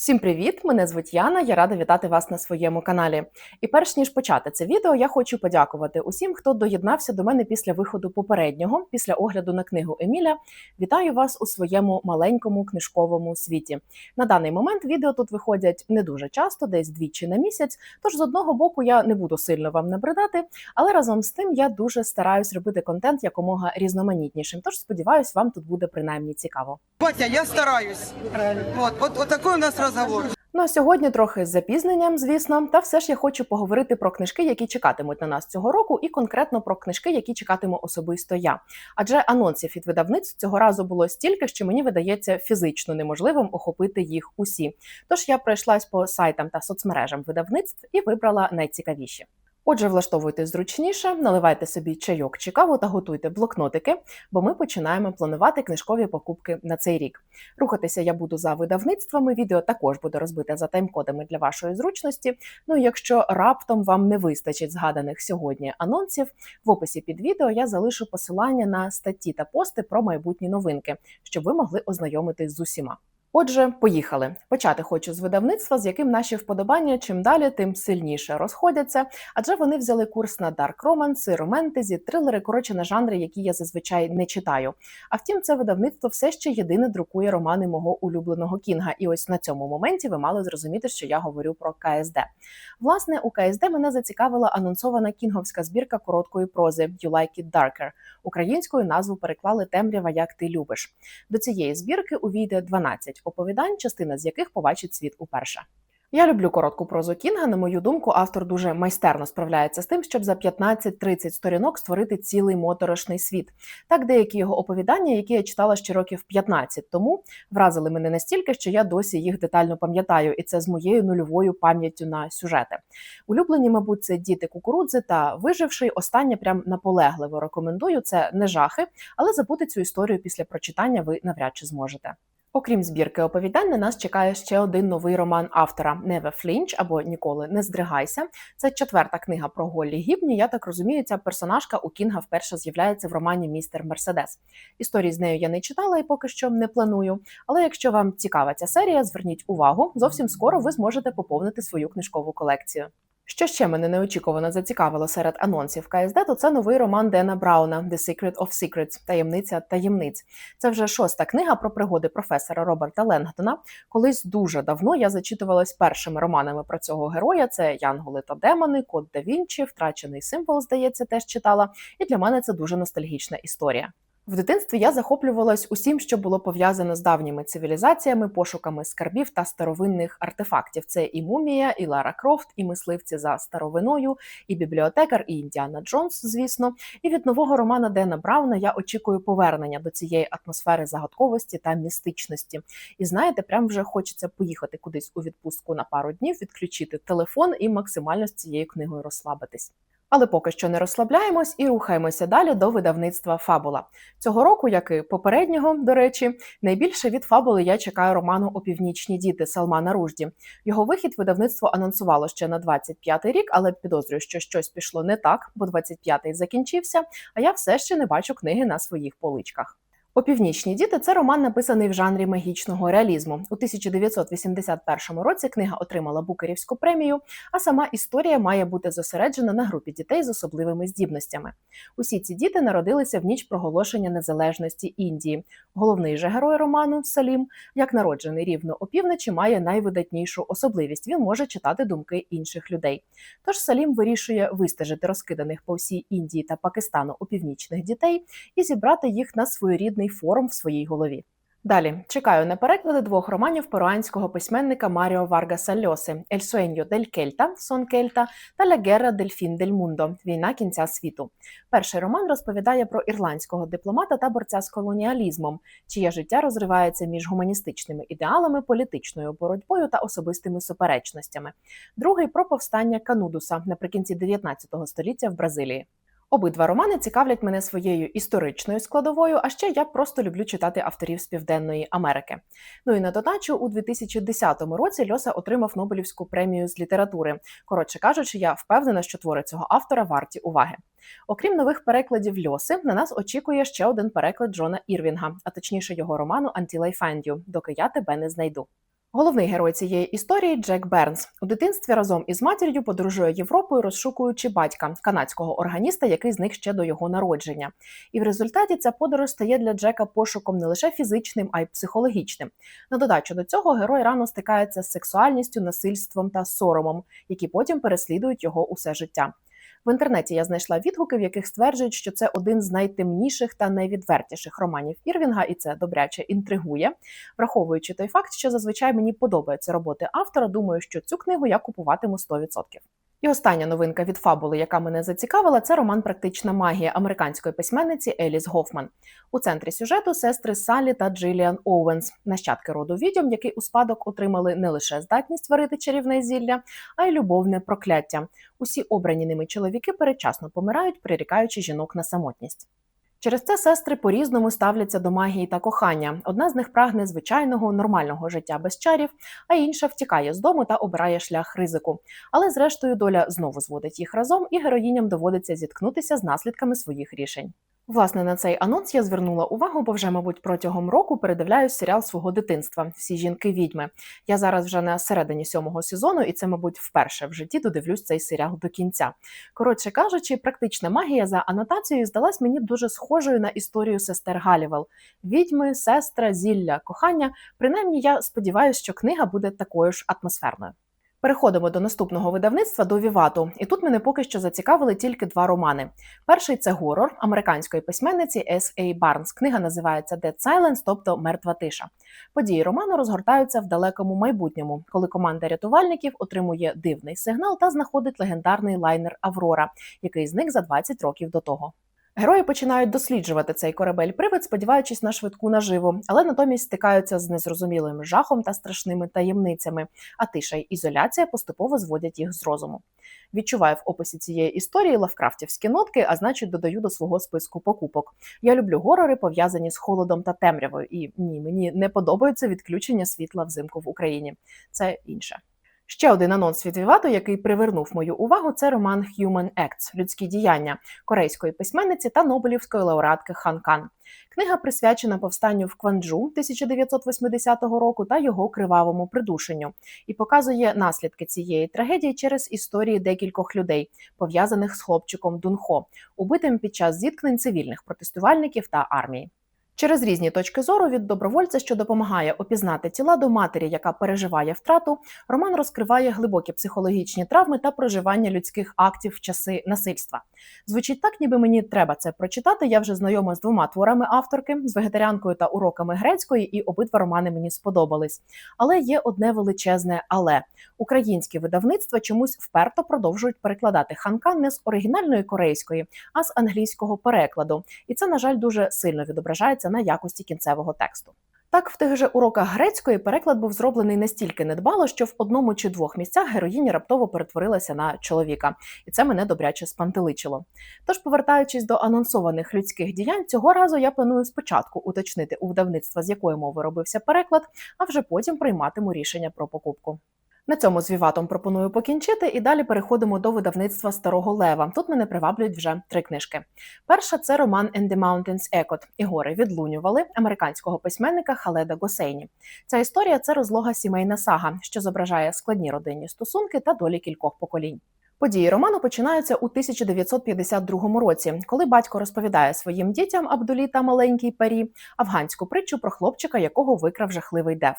Всім привіт! Мене звуть Яна. Я рада вітати вас на своєму каналі. І перш ніж почати це відео, я хочу подякувати усім, хто доєднався до мене після виходу попереднього, після огляду на книгу Еміля. Вітаю вас у своєму маленькому книжковому світі. На даний момент відео тут виходять не дуже часто, десь двічі на місяць. Тож з одного боку я не буду сильно вам набридати, але разом з тим я дуже стараюсь робити контент якомога різноманітнішим. Тож сподіваюсь, вам тут буде принаймні цікаво. Батя, я стараюсь. Вот, вот, вот такой у нас разговор. Ну а сьогодні трохи з запізненням, звісно, та все ж я хочу поговорити про книжки, які чекатимуть на нас цього року, і конкретно про книжки, які чекатиму особисто я. Адже анонсів від видавництв цього разу було стільки, що мені видається фізично неможливим охопити їх усі. Тож я пройшлась по сайтам та соцмережам видавництв і вибрала найцікавіші. Отже, влаштовуйте зручніше, наливайте собі чайок чи каву та готуйте блокнотики, бо ми починаємо планувати книжкові покупки на цей рік. Рухатися я буду за видавництвами. Відео також буде розбите за тайм-кодами для вашої зручності. Ну і якщо раптом вам не вистачить згаданих сьогодні анонсів, в описі під відео я залишу посилання на статті та пости про майбутні новинки, щоб ви могли ознайомитись з усіма. Отже, поїхали. Почати хочу з видавництва, з яким наші вподобання чим далі, тим сильніше розходяться, адже вони взяли курс на дарк романси, романтезі, трилери, коротше на жанри, які я зазвичай не читаю. А втім, це видавництво все ще єдине друкує романи мого улюбленого кінга. І ось на цьому моменті ви мали зрозуміти, що я говорю про КСД. Власне, у КСД мене зацікавила анонсована кінговська збірка короткої прози «You Like It Darker». Українською назву переклали Темрява, як ти любиш. До цієї збірки увійде 12 оповідань, частина з яких побачить світ уперше. Я люблю коротку прозу Кінга. На мою думку, автор дуже майстерно справляється з тим, щоб за 15-30 сторінок створити цілий моторошний світ. Так, деякі його оповідання, які я читала ще років 15 тому, вразили мене настільки, що я досі їх детально пам'ятаю, і це з моєю нульовою пам'яттю на сюжети. Улюблені, мабуть, це діти кукурудзи та виживший. Останнє прям наполегливо рекомендую. Це не жахи, але забути цю історію після прочитання ви навряд чи зможете. Окрім збірки оповідань, на нас чекає ще один новий роман автора Never Flinch або Ніколи не здригайся. Це четверта книга про Голлі Гібні. Я так розумію, ця персонажка у Кінга вперше з'являється в романі Містер Мерседес. Історії з нею я не читала і поки що не планую. Але якщо вам цікава ця серія, зверніть увагу. Зовсім скоро ви зможете поповнити свою книжкову колекцію. Що ще мене неочікувано зацікавило серед анонсів КСД, то це новий роман Дена Брауна «The Secret of Secrets» – таємниця таємниць. Це вже шоста книга про пригоди професора Роберта Ленгтона. Колись дуже давно я зачитувалась першими романами про цього героя: це Янголи та Демони, Код да Вінчі, Втрачений символ, здається, теж читала. І для мене це дуже ностальгічна історія. В дитинстві я захоплювалась усім, що було пов'язано з давніми цивілізаціями, пошуками скарбів та старовинних артефактів. Це і мумія, і Лара Крофт, і мисливці за старовиною, і бібліотекар, і Індіана Джонс, звісно. І від нового романа Дена Брауна я очікую повернення до цієї атмосфери загадковості та містичності. І знаєте, прям вже хочеться поїхати кудись у відпустку на пару днів, відключити телефон і максимально з цією книгою розслабитись. Але поки що не розслабляємось і рухаємося далі до видавництва Фабула. Цього року, як і попереднього, до речі, найбільше від фабули я чекаю роману Опівнічні діти Салмана Ружді. Його вихід видавництво анонсувало ще на 25-й рік, але підозрюю, що щось пішло не так, бо 25-й закінчився. А я все ще не бачу книги на своїх поличках. Опівнічні діти це роман, написаний в жанрі магічного реалізму. У 1981 році книга отримала Букерівську премію, а сама історія має бути зосереджена на групі дітей з особливими здібностями. Усі ці діти народилися в ніч проголошення незалежності Індії. Головний же герой роману Салім, як народжений рівно опівночі, має найвидатнішу особливість. Він може читати думки інших людей. Тож Салім вирішує вистежити розкиданих по всій Індії та Пакистану опівнічних дітей і зібрати їх на своєрідний форум в своїй голові. Далі чекаю на переклади двох романів перуанського письменника Маріо Варгаса Льоси «El sueño del Кельта Сон Кельта та «La guerra del fin del mundo» Війна кінця світу. Перший роман розповідає про ірландського дипломата та борця з колоніалізмом, чиє життя розривається між гуманістичними ідеалами, політичною боротьбою та особистими суперечностями. Другий про повстання Канудуса наприкінці 19 століття в Бразилії. Обидва романи цікавлять мене своєю історичною складовою, а ще я просто люблю читати авторів з Південної Америки. Ну і на додачу, у 2010 році Льоса отримав Нобелівську премію з літератури. Коротше кажучи, я впевнена, що твори цього автора варті уваги. Окрім нових перекладів Льоси, на нас очікує ще один переклад Джона Ірвінга, а точніше його роману «Until I Find You» доки я тебе не знайду. Головний герой цієї історії Джек Бернс у дитинстві разом із матір'ю подорожує Європою, розшукуючи батька канадського органіста, який зник ще до його народження. І в результаті ця подорож стає для Джека пошуком не лише фізичним, а й психологічним. На додачу до цього герой рано стикається з сексуальністю, насильством та соромом, які потім переслідують його усе життя. В інтернеті я знайшла відгуки, в яких стверджують, що це один з найтемніших та найвідвертіших романів Ірвінга, і це добряче інтригує. Враховуючи той факт, що зазвичай мені подобаються роботи автора, думаю, що цю книгу я купуватиму 100%. І остання новинка від фабули, яка мене зацікавила, це роман Практична магія американської письменниці Еліс Гофман. У центрі сюжету сестри Салі та Джиліан Оуенс, нащадки роду відьом, які у спадок отримали не лише здатність варити чарівне зілля, а й любовне прокляття. Усі обрані ними чоловіки передчасно помирають, прирікаючи жінок на самотність. Через це сестри по-різному ставляться до магії та кохання. Одна з них прагне звичайного нормального життя без чарів, а інша втікає з дому та обирає шлях ризику. Але зрештою доля знову зводить їх разом, і героїням доводиться зіткнутися з наслідками своїх рішень. Власне, на цей анонс я звернула увагу, бо вже, мабуть, протягом року передивляюсь серіал свого дитинства Всі жінки відьми. Я зараз вже на середині сьомого сезону, і це, мабуть, вперше в житті додивлюсь цей серіал до кінця. Коротше кажучи, практична магія за анотацією здалась мені дуже схожою на історію сестер Галівел. Відьми, сестра, зілля, кохання. Принаймні, я сподіваюся, що книга буде такою ж атмосферною. Переходимо до наступного видавництва до Вівату, і тут мене поки що зацікавили тільки два романи. Перший це горор американської письменниці С. А. Барнс. Книга називається Dead Silence, тобто Мертва тиша. Події роману розгортаються в далекому майбутньому, коли команда рятувальників отримує дивний сигнал та знаходить легендарний лайнер Аврора, який зник за 20 років до того. Герої починають досліджувати цей корабель-привид, сподіваючись на швидку наживу, але натомість стикаються з незрозумілим жахом та страшними таємницями, а тиша й ізоляція поступово зводять їх з розуму. Відчуваю в описі цієї історії лавкрафтівські нотки, а значить, додаю до свого списку покупок. Я люблю горори, пов'язані з холодом та темрявою, і ні, мені не подобаються відключення світла взимку в Україні. Це інше. Ще один анонс від Вівато, який привернув мою увагу, це роман Human Acts Людські діяння корейської письменниці та Нобелівської лауреатки Хан Кан. Книга присвячена повстанню в Кванджу 1980 року та його кривавому придушенню, і показує наслідки цієї трагедії через історії декількох людей, пов'язаних з хлопчиком Дунхо, убитим під час зіткнень цивільних протестувальників та армії. Через різні точки зору від добровольця, що допомагає опізнати тіла до матері, яка переживає втрату, роман розкриває глибокі психологічні травми та проживання людських актів в часи насильства. Звучить так, ніби мені треба це прочитати. Я вже знайома з двома творами авторки з вегетаріанкою та уроками грецької, і обидва романи мені сподобались. Але є одне величезне, але українські видавництва чомусь вперто продовжують перекладати ханкан не з оригінальної корейської, а з англійського перекладу. І це, на жаль, дуже сильно відображається на якості кінцевого тексту. Так, в тих же уроках грецької переклад був зроблений настільки недбало, що в одному чи двох місцях героїня раптово перетворилася на чоловіка, і це мене добряче спантеличило. Тож, повертаючись до анонсованих людських діянь, цього разу я планую спочатку уточнити у видавництва, з якої мови робився переклад, а вже потім прийматиму рішення про покупку. На цьому з Віватом пропоную покінчити і далі переходимо до видавництва Старого Лева. Тут мене приваблюють вже три книжки. Перша це роман «And the Mountains Echoed» і гори відлунювали американського письменника Халеда Госейні. Ця історія це розлога сімейна сага, що зображає складні родинні стосунки та долі кількох поколінь. Події роману починаються у 1952 році, коли батько розповідає своїм дітям Абдулі та маленькій парі афганську притчу про хлопчика, якого викрав жахливий дев.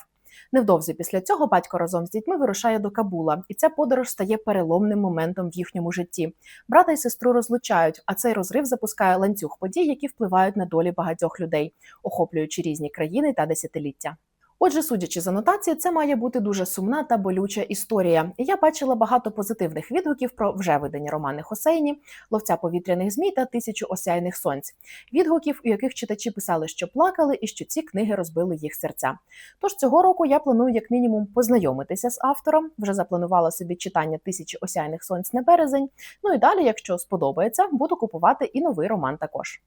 Невдовзі після цього батько разом з дітьми вирушає до Кабула, і ця подорож стає переломним моментом в їхньому житті. Брата і сестру розлучають, а цей розрив запускає ланцюг подій, які впливають на долі багатьох людей, охоплюючи різні країни та десятиліття. Отже, судячи з анотації, це має бути дуже сумна та болюча історія. Я бачила багато позитивних відгуків про вже видані романи Хосейні, ловця повітряних змій та тисячу осяйних сонць. Відгуків, у яких читачі писали, що плакали, і що ці книги розбили їх серця. Тож цього року я планую як мінімум познайомитися з автором. Вже запланувала собі читання тисячі осяйних сонць на березень. Ну і далі, якщо сподобається, буду купувати і новий роман також.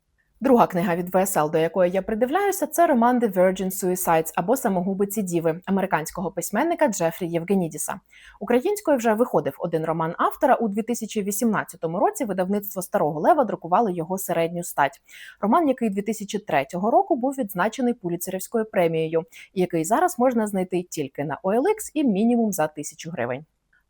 Друга книга від ВСЛ, до якої я придивляюся, це роман The Virgin Suicides або Самогубиці Діви американського письменника Джефрі Євгенідіса. Українською вже виходив один роман автора у 2018 році. Видавництво Старого Лева друкувало його середню стать. Роман, який 2003 року був відзначений Пуліцерівською премією, і який зараз можна знайти тільки на OLX і мінімум за тисячу гривень.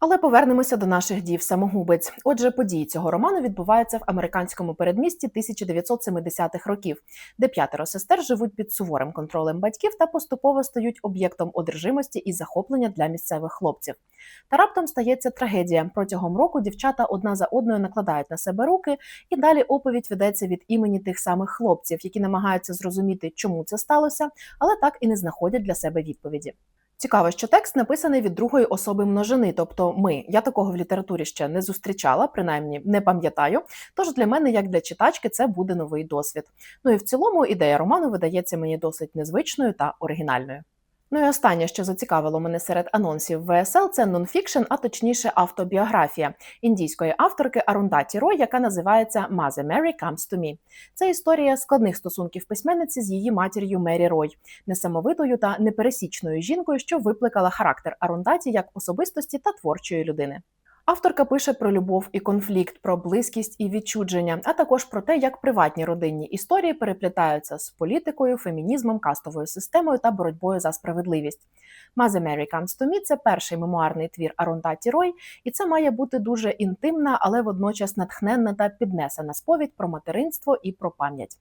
Але повернемося до наших дів самогубець. Отже, події цього роману відбуваються в американському передмісті 1970-х років, де п'ятеро сестер живуть під суворим контролем батьків та поступово стають об'єктом одержимості і захоплення для місцевих хлопців. Та раптом стається трагедія. Протягом року дівчата одна за одною накладають на себе руки, і далі оповідь ведеться від імені тих самих хлопців, які намагаються зрозуміти, чому це сталося, але так і не знаходять для себе відповіді. Цікаво, що текст написаний від другої особи множини, тобто ми. Я такого в літературі ще не зустрічала, принаймні не пам'ятаю. Тож для мене, як для читачки, це буде новий досвід. Ну і в цілому ідея роману видається мені досить незвичною та оригінальною. Ну і останнє, що зацікавило мене серед анонсів ВСЛ, це нонфікшн, а точніше автобіографія індійської авторки Арундаті Рой, яка називається Mother Mary Comes to Me. Це історія складних стосунків письменниці з її матір'ю Мері Рой, несамовитою та непересічною жінкою, що викликала характер Арундаті як особистості та творчої людини. Авторка пише про любов і конфлікт, про близькість і відчудження, а також про те, як приватні родинні історії переплітаються з політикою, фемінізмом, кастовою системою та боротьбою за справедливість. Comes to Me – це перший мемуарний твір Арондаті Рой, і це має бути дуже інтимна, але водночас натхненна та піднесена сповідь про материнство і про пам'ять.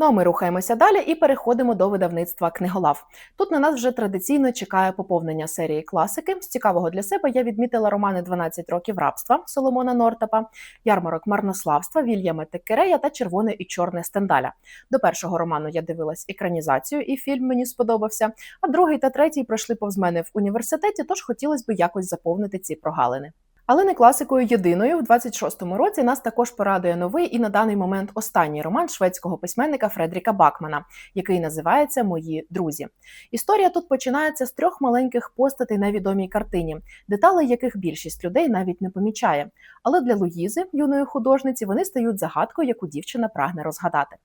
Ну а ми рухаємося далі і переходимо до видавництва книголав. Тут на нас вже традиційно чекає поповнення серії класики. З цікавого для себе я відмітила романи «12 років рабства Соломона Нортапа, ярмарок марнославства Вільяма Текерея та Червоне і чорне Стендаля. До першого роману я дивилась екранізацію, і фільм мені сподобався. А другий та третій пройшли повз мене в університеті, тож хотілося б якось заповнити ці прогалини. Але не класикою єдиною в 26-му році нас також порадує новий і на даний момент останній роман шведського письменника Фредріка Бакмана, який називається Мої друзі. Історія тут починається з трьох маленьких постатей на відомій картині, деталей яких більшість людей навіть не помічає. Але для Луїзи, юної художниці, вони стають загадкою, яку дівчина прагне розгадати.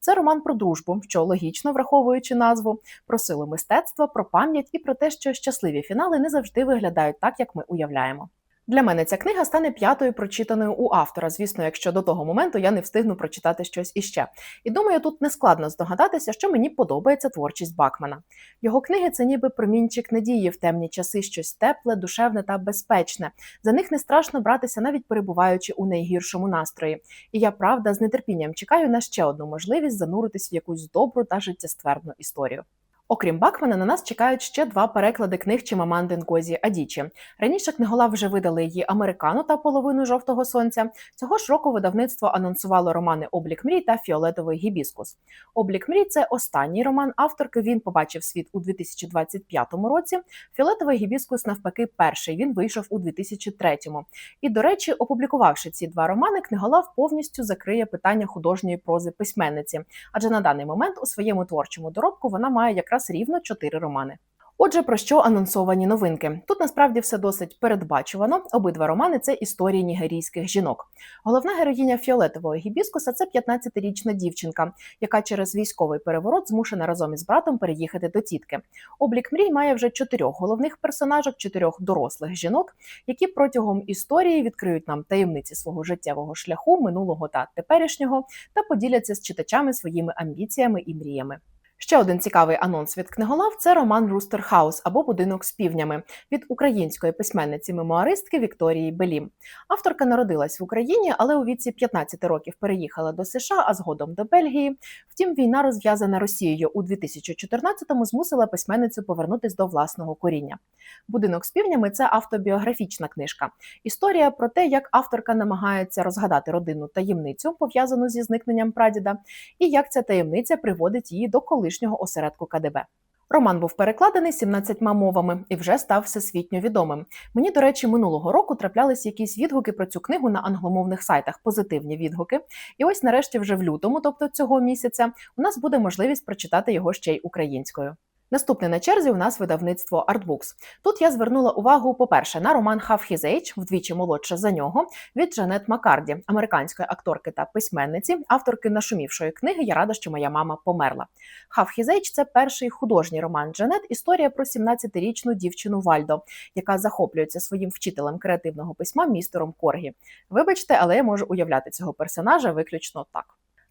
Це роман про дружбу, що логічно враховуючи назву, про силу мистецтва, про пам'ять і про те, що щасливі фінали не завжди виглядають так, як ми уявляємо. Для мене ця книга стане п'ятою прочитаною у автора, звісно, якщо до того моменту я не встигну прочитати щось іще. І думаю, тут не складно здогадатися, що мені подобається творчість Бакмана. Його книги це ніби промінчик надії в темні часи, щось тепле, душевне та безпечне. За них не страшно братися, навіть перебуваючи у найгіршому настрої. І я правда з нетерпінням чекаю на ще одну можливість зануритись в якусь добру та життєстверну історію. Окрім Бакмана, на нас чекають ще два переклади книг Чимаманди Нкозі Адічі. Раніше книголав вже видали її Американу та половину жовтого сонця. Цього ж року видавництво анонсувало романи Облік мрій та Фіолетовий гібіскус. Облік мрій це останній роман авторки. Він побачив світ у 2025 році. Фіолетовий гібіскус, навпаки, перший він вийшов у 2003. І, до речі, опублікувавши ці два романи, книголав повністю закриє питання художньої прози письменниці, адже на даний момент у своєму творчому доробку вона має якраз рівно чотири романи. Отже, про що анонсовані новинки? Тут насправді все досить передбачувано. Обидва романи це історії нігерійських жінок. Головна героїня фіолетового гібіскуса це 15-річна дівчинка, яка через військовий переворот змушена разом із братом переїхати до тітки. Облік мрій має вже чотирьох головних персонажок, чотирьох дорослих жінок, які протягом історії відкриють нам таємниці свого життєвого шляху, минулого та теперішнього, та поділяться з читачами своїми амбіціями і мріями. Ще один цікавий анонс від книголав це роман Рустер Хаус або Будинок з півнями від української письменниці-мемуаристки Вікторії Белім. Авторка народилась в Україні, але у віці 15 років переїхала до США, а згодом до Бельгії. Втім, війна, розв'язана Росією у 2014-му, змусила письменницю повернутись до власного коріння. Будинок з півнями це автобіографічна книжка. Історія про те, як авторка намагається розгадати родинну таємницю, пов'язану зі зникненням прадіда, і як ця таємниця приводить її до колишнього осередку КДБ. Роман був перекладений 17 мовами і вже став всесвітньо відомим. Мені, до речі, минулого року траплялись якісь відгуки про цю книгу на англомовних сайтах, позитивні відгуки. І ось, нарешті, вже в лютому, тобто цього місяця, у нас буде можливість прочитати його ще й українською. Наступне на черзі у нас видавництво Artbooks. Тут я звернула увагу, по-перше, на роман Half His Age, вдвічі молодша за нього, від Джанет Маккарді, американської акторки та письменниці, авторки нашумівшої книги Я рада, що моя мама померла. Half His Age – це перший художній роман Джанет. Історія про 17-річну дівчину Вальдо, яка захоплюється своїм вчителем креативного письма містером Коргі. Вибачте, але я можу уявляти цього персонажа виключно так.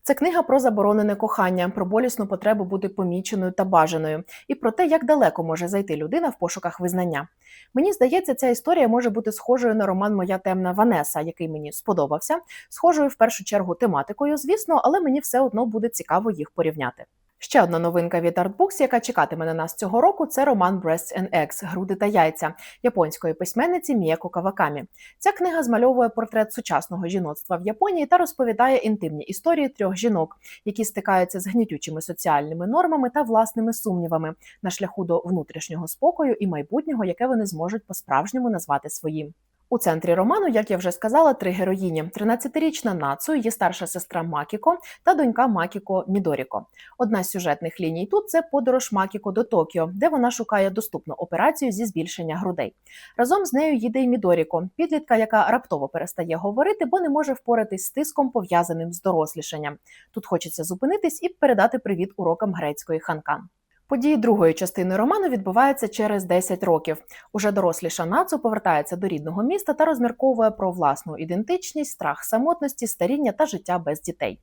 Це книга про заборонене кохання, про болісну потребу бути поміченою та бажаною, і про те, як далеко може зайти людина в пошуках визнання. Мені здається, ця історія може бути схожою на роман Моя темна Ванеса, який мені сподобався, схожою в першу чергу тематикою, звісно, але мені все одно буде цікаво їх порівняти. Ще одна новинка від Artbooks, яка чекатиме на нас цього року, це роман Breasts and Eggs Груди та яйця японської письменниці Міяко Кавакамі. Ця книга змальовує портрет сучасного жіноцтва в Японії та розповідає інтимні історії трьох жінок, які стикаються з гнітючими соціальними нормами та власними сумнівами на шляху до внутрішнього спокою і майбутнього, яке вони зможуть по-справжньому назвати своїм. У центрі роману, як я вже сказала, три героїні: 13-річна Нацу, її старша сестра Макіко та донька Макіко Мідоріко. Одна з сюжетних ліній тут це подорож Макіко до Токіо, де вона шукає доступну операцію зі збільшення грудей. Разом з нею їде й Мідоріко, підлітка, яка раптово перестає говорити, бо не може впоратись з тиском, пов'язаним з дорослішанням. Тут хочеться зупинитись і передати привіт урокам грецької ханкан. Події другої частини роману відбуваються через 10 років. Уже доросліша Нацу повертається до рідного міста та розмірковує про власну ідентичність, страх самотності, старіння та життя без дітей.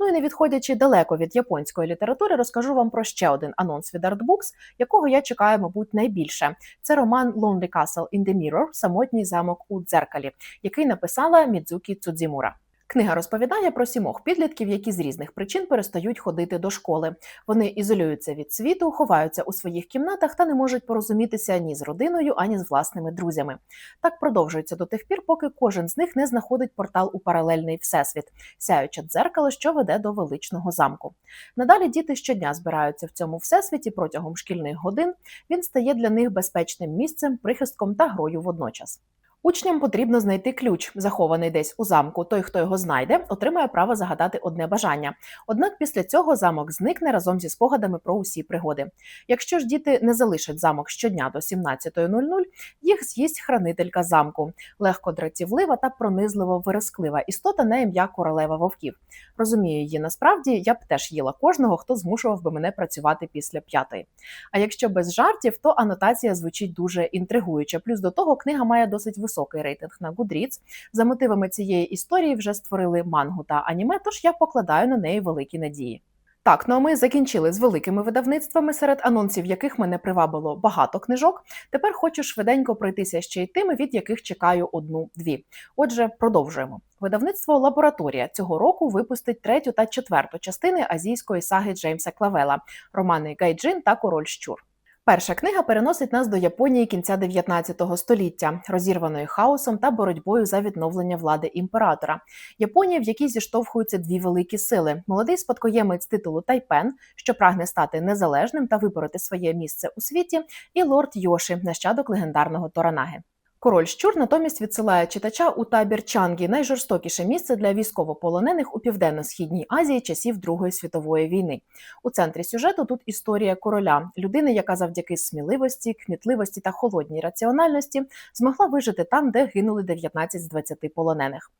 Ну і не відходячи далеко від японської літератури, розкажу вам про ще один анонс від Artbooks, якого я чекаю, мабуть, найбільше. Це роман Lonely Castle in the Mirror Самотній замок у дзеркалі, який написала Мідзукі Цудзімура. Книга розповідає про сімох підлітків, які з різних причин перестають ходити до школи. Вони ізолюються від світу, ховаються у своїх кімнатах та не можуть порозумітися ні з родиною, ані з власними друзями. Так продовжується до тих пір, поки кожен з них не знаходить портал у паралельний всесвіт, сяюче дзеркало, що веде до величного замку. Надалі діти щодня збираються в цьому всесвіті протягом шкільних годин. Він стає для них безпечним місцем, прихистком та грою водночас. Учням потрібно знайти ключ, захований десь у замку. Той, хто його знайде, отримає право загадати одне бажання. Однак після цього замок зникне разом зі спогадами про усі пригоди. Якщо ж діти не залишать замок щодня до 17.00, їх з'їсть хранителька замку, легко дратівлива та пронизливо виразклива істота на ім'я королева вовків. Розумію її насправді, я б теж їла кожного, хто змушував би мене працювати після п'ятої. А якщо без жартів, то анотація звучить дуже інтригуюче. Плюс до того книга має досить високий рейтинг на Goodreads. За мотивами цієї історії вже створили мангу та аніме, тож я покладаю на неї великі надії. Так, ну а ми закінчили з великими видавництвами, серед анонсів яких мене привабило багато книжок. Тепер хочу швиденько пройтися ще й тими, від яких чекаю одну-дві. Отже, продовжуємо. Видавництво Лабораторія цього року випустить третю та четверту частини азійської саги Джеймса Клавела, романи Гайджин та Король Щур. Перша книга переносить нас до Японії кінця 19 століття, розірваної хаосом та боротьбою за відновлення влади імператора. Японія, в якій зіштовхуються дві великі сили: молодий спадкоємець титулу Тайпен, що прагне стати незалежним та вибороти своє місце у світі, і лорд Йоші, нащадок легендарного Торанаги. Король Щур натомість відсилає читача у табір Чангі, найжорстокіше місце для військовополонених у південно-східній Азії часів Другої світової війни. У центрі сюжету тут історія короля, людини, яка завдяки сміливості, кмітливості та холодній раціональності змогла вижити там, де гинули 19 з 20 полонених.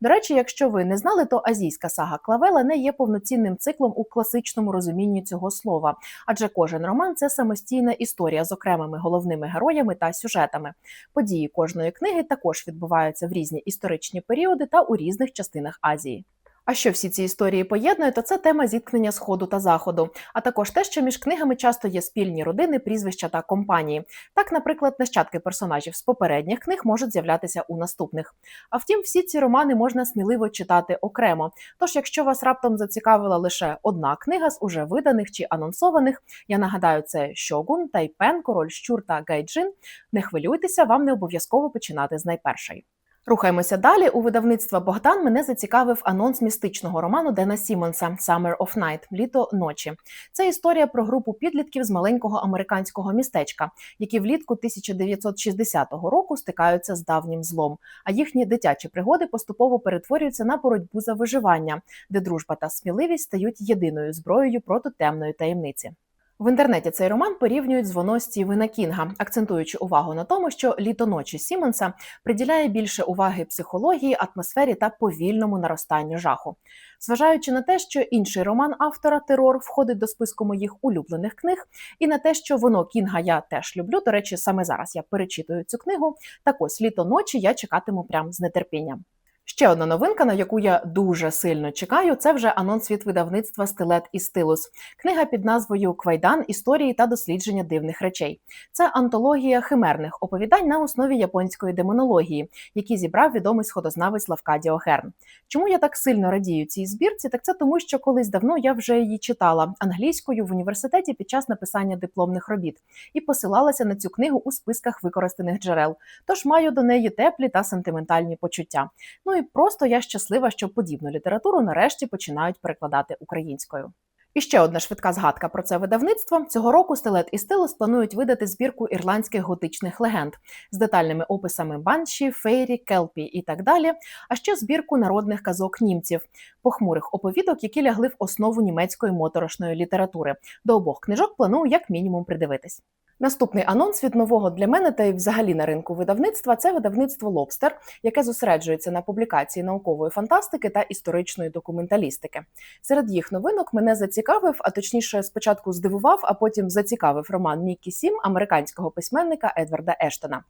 До речі, якщо ви не знали, то азійська сага Клавела не є повноцінним циклом у класичному розумінні цього слова, адже кожен роман це самостійна історія з окремими головними героями та сюжетами. Події кожної книги також відбуваються в різні історичні періоди та у різних частинах Азії. А що всі ці історії поєднує, то це тема зіткнення сходу та заходу, а також те, що між книгами часто є спільні родини, прізвища та компанії. Так, наприклад, нащадки персонажів з попередніх книг можуть з'являтися у наступних. А втім, всі ці романи можна сміливо читати окремо. Тож, якщо вас раптом зацікавила лише одна книга з уже виданих чи анонсованих, я нагадаю, це Щогун, Тайпен, Король Щур та Гайджин. Не хвилюйтеся, вам не обов'язково починати з найпершої. Рухаємося далі. У видавництва Богдан мене зацікавив анонс містичного роману Дена Сімонса «Summer of Night» – літо ночі. Це історія про групу підлітків з маленького американського містечка, які влітку 1960 року стикаються з давнім злом. А їхні дитячі пригоди поступово перетворюються на боротьбу за виживання, де дружба та сміливість стають єдиною зброєю проти темної таємниці. В інтернеті цей роман порівнюють з воно Стівена Кінга, акцентуючи увагу на тому, що літо ночі Сімонса приділяє більше уваги психології, атмосфері та повільному наростанню жаху. Зважаючи на те, що інший роман автора Терор входить до списку моїх улюблених книг, і на те, що воно Кінга я теж люблю. До речі, саме зараз я перечитую цю книгу. Так ось літо ночі я чекатиму прям з нетерпінням. Ще одна новинка, на яку я дуже сильно чекаю, це вже анонс від видавництва Стилет і стилус. Книга під назвою Квайдан історії та дослідження дивних речей. Це антологія химерних оповідань на основі японської демонології, які зібрав відомий сходознавець Лавкадіо Херн. Чому я так сильно радію цій збірці? Так це тому, що колись давно я вже її читала англійською в університеті під час написання дипломних робіт і посилалася на цю книгу у списках використаних джерел. Тож маю до неї теплі та сентиментальні почуття. Ну і просто я щаслива, що подібну літературу нарешті починають перекладати українською. І ще одна швидка згадка про це видавництво. Цього року стилет і стилус планують видати збірку ірландських готичних легенд з детальними описами банші, фейрі, келпі і так далі. А ще збірку народних казок німців, похмурих оповідок, які лягли в основу німецької моторошної літератури. До обох книжок планую як мінімум придивитись. Наступний анонс від нового для мене та й взагалі на ринку видавництва це видавництво Лобстер, яке зосереджується на публікації наукової фантастики та історичної документалістики. Серед їх новинок мене зацікавив, а точніше, спочатку здивував, а потім зацікавив роман Нікі Сім американського письменника Едварда Ештона.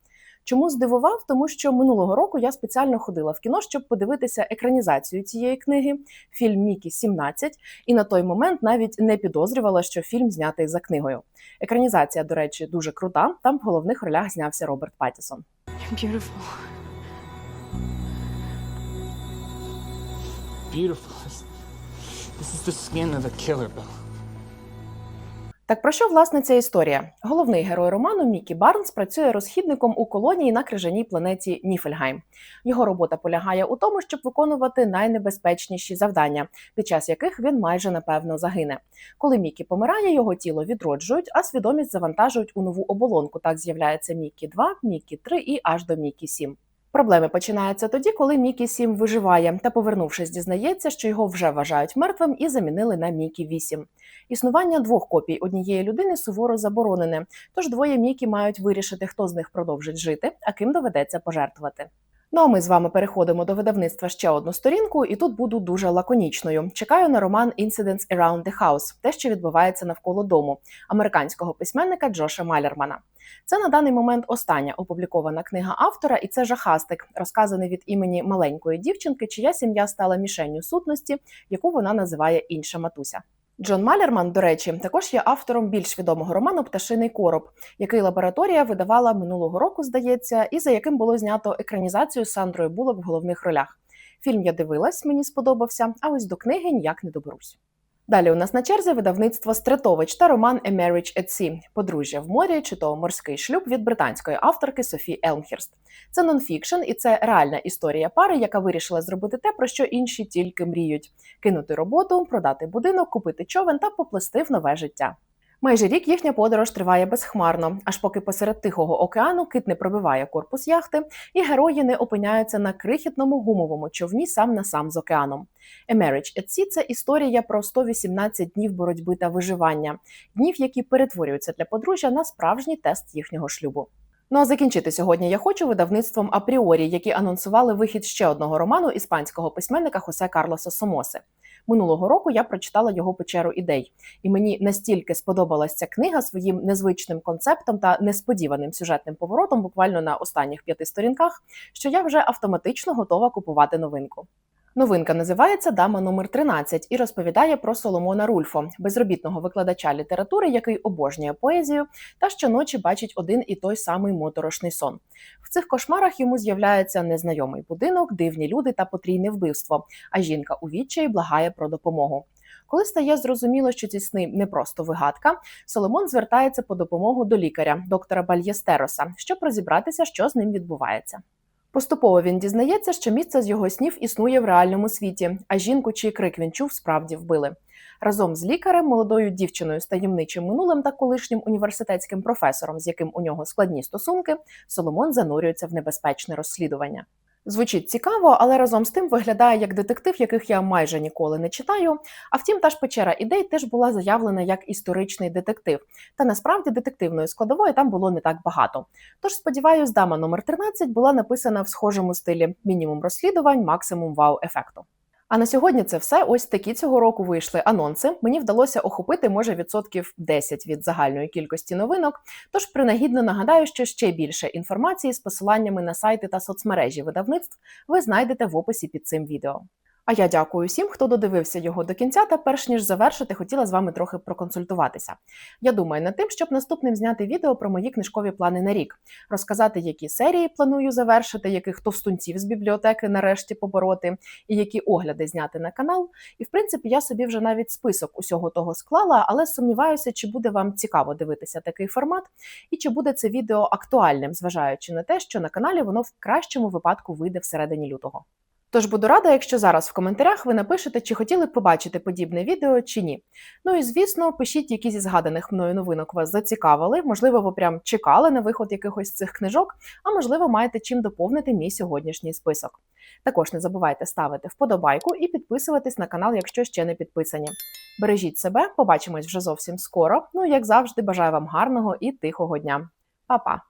Чому здивував? Тому що минулого року я спеціально ходила в кіно, щоб подивитися екранізацію цієї книги, фільм Мікі 17, і на той момент навіть не підозрювала, що фільм знятий за книгою. Екранізація, до речі, дуже крута. Там в головних ролях знявся Роберт Паттісон. Beautiful. Beautiful. This, is the skin of the killer, Bill. Так про що власне ця історія? Головний герой роману Мікі Барнс працює розхідником у колонії на крижаній планеті Ніфельгайм. Його робота полягає у тому, щоб виконувати найнебезпечніші завдання, під час яких він майже напевно загине. Коли Мікі помирає, його тіло відроджують, а свідомість завантажують у нову оболонку. Так з'являється Мікі 2, Мікі 3 і аж до Мікі 7. Проблеми починаються тоді, коли Мікі 7 виживає та, повернувшись, дізнається, що його вже вважають мертвим і замінили на Мікі 8. Існування двох копій однієї людини суворо заборонене, тож двоє Мікі мають вирішити, хто з них продовжить жити, а ким доведеться пожертвувати. Ну а ми з вами переходимо до видавництва ще одну сторінку, і тут буду дуже лаконічною. Чекаю на роман Incidents Around the House, те, що відбувається навколо дому американського письменника Джоша Малермана. Це на даний момент остання опублікована книга автора, і це жахастик, розказаний від імені маленької дівчинки, чия сім'я стала мішенню сутності, яку вона називає інша матуся. Джон Малерман, до речі, також є автором більш відомого роману Пташиний короб, який лабораторія видавала минулого року, здається, і за яким було знято екранізацію Сандрою Булок в головних ролях. Фільм я дивилась, мені сподобався, а ось до книги ніяк не доберусь. Далі у нас на черзі видавництво Стретович та роман A Marriage at Sea – подружжя в морі чи то морський шлюб від британської авторки Софі Елмхірст. Це нонфікшн і це реальна історія пари, яка вирішила зробити те, про що інші тільки мріють: кинути роботу, продати будинок, купити човен та поплести в нове життя. Майже рік їхня подорож триває безхмарно, аж поки посеред Тихого океану кит не пробиває корпус яхти, і герої не опиняються на крихітному гумовому човні сам на сам з океаном. A Marriage at Sea – це історія про 118 днів боротьби та виживання, днів, які перетворюються для подружжя на справжній тест їхнього шлюбу. Ну а закінчити сьогодні я хочу видавництвом Апріорі, які анонсували вихід ще одного роману іспанського письменника Хосе Карлоса Сомоси. Минулого року я прочитала його печеру ідей, і мені настільки сподобалася книга своїм незвичним концептом та несподіваним сюжетним поворотом, буквально на останніх п'яти сторінках, що я вже автоматично готова купувати новинку. Новинка називається Дама номер 13 і розповідає про Соломона Рульфо, безробітного викладача літератури, який обожнює поезію та щоночі бачить один і той самий моторошний сон. В цих кошмарах йому з'являється незнайомий будинок, дивні люди та потрійне вбивство. А жінка у відчаї благає про допомогу. Коли стає зрозуміло, що ці сни не просто вигадка, Соломон звертається по допомогу до лікаря, доктора Бальєстероса, щоб розібратися, що з ним відбувається. Поступово він дізнається, що місце з його снів існує в реальному світі, а жінку, чий крик він чув, справді вбили. Разом з лікарем, молодою дівчиною з таємничим минулим та колишнім університетським професором, з яким у нього складні стосунки, Соломон занурюється в небезпечне розслідування. Звучить цікаво, але разом з тим виглядає як детектив, яких я майже ніколи не читаю. А втім, та ж печера ідей теж була заявлена як історичний детектив. Та насправді детективної складової там було не так багато. Тож сподіваюсь, дама номер 13 була написана в схожому стилі мінімум розслідувань, максимум вау-ефекту. А на сьогодні це все. Ось такі цього року вийшли анонси. Мені вдалося охопити може відсотків 10 від загальної кількості новинок. Тож принагідно нагадаю, що ще більше інформації з посиланнями на сайти та соцмережі видавництв ви знайдете в описі під цим відео. А я дякую всім, хто додивився його до кінця. Та перш ніж завершити, хотіла з вами трохи проконсультуватися. Я думаю над тим, щоб наступним зняти відео про мої книжкові плани на рік, розказати, які серії планую завершити, яких товстунців з бібліотеки нарешті побороти, і які огляди зняти на канал. І в принципі, я собі вже навіть список усього того склала, але сумніваюся, чи буде вам цікаво дивитися такий формат, і чи буде це відео актуальним, зважаючи на те, що на каналі воно в кращому випадку вийде всередині лютого. Тож буду рада, якщо зараз в коментарях ви напишете, чи хотіли б побачити подібне відео чи ні. Ну і звісно, пишіть, які зі згаданих мною новинок вас зацікавили. Можливо, ви прям чекали на виход якихось цих книжок, а можливо, маєте чим доповнити мій сьогоднішній список. Також не забувайте ставити вподобайку і підписуватись на канал, якщо ще не підписані. Бережіть себе, побачимось вже зовсім скоро. Ну як завжди, бажаю вам гарного і тихого дня. Па-па!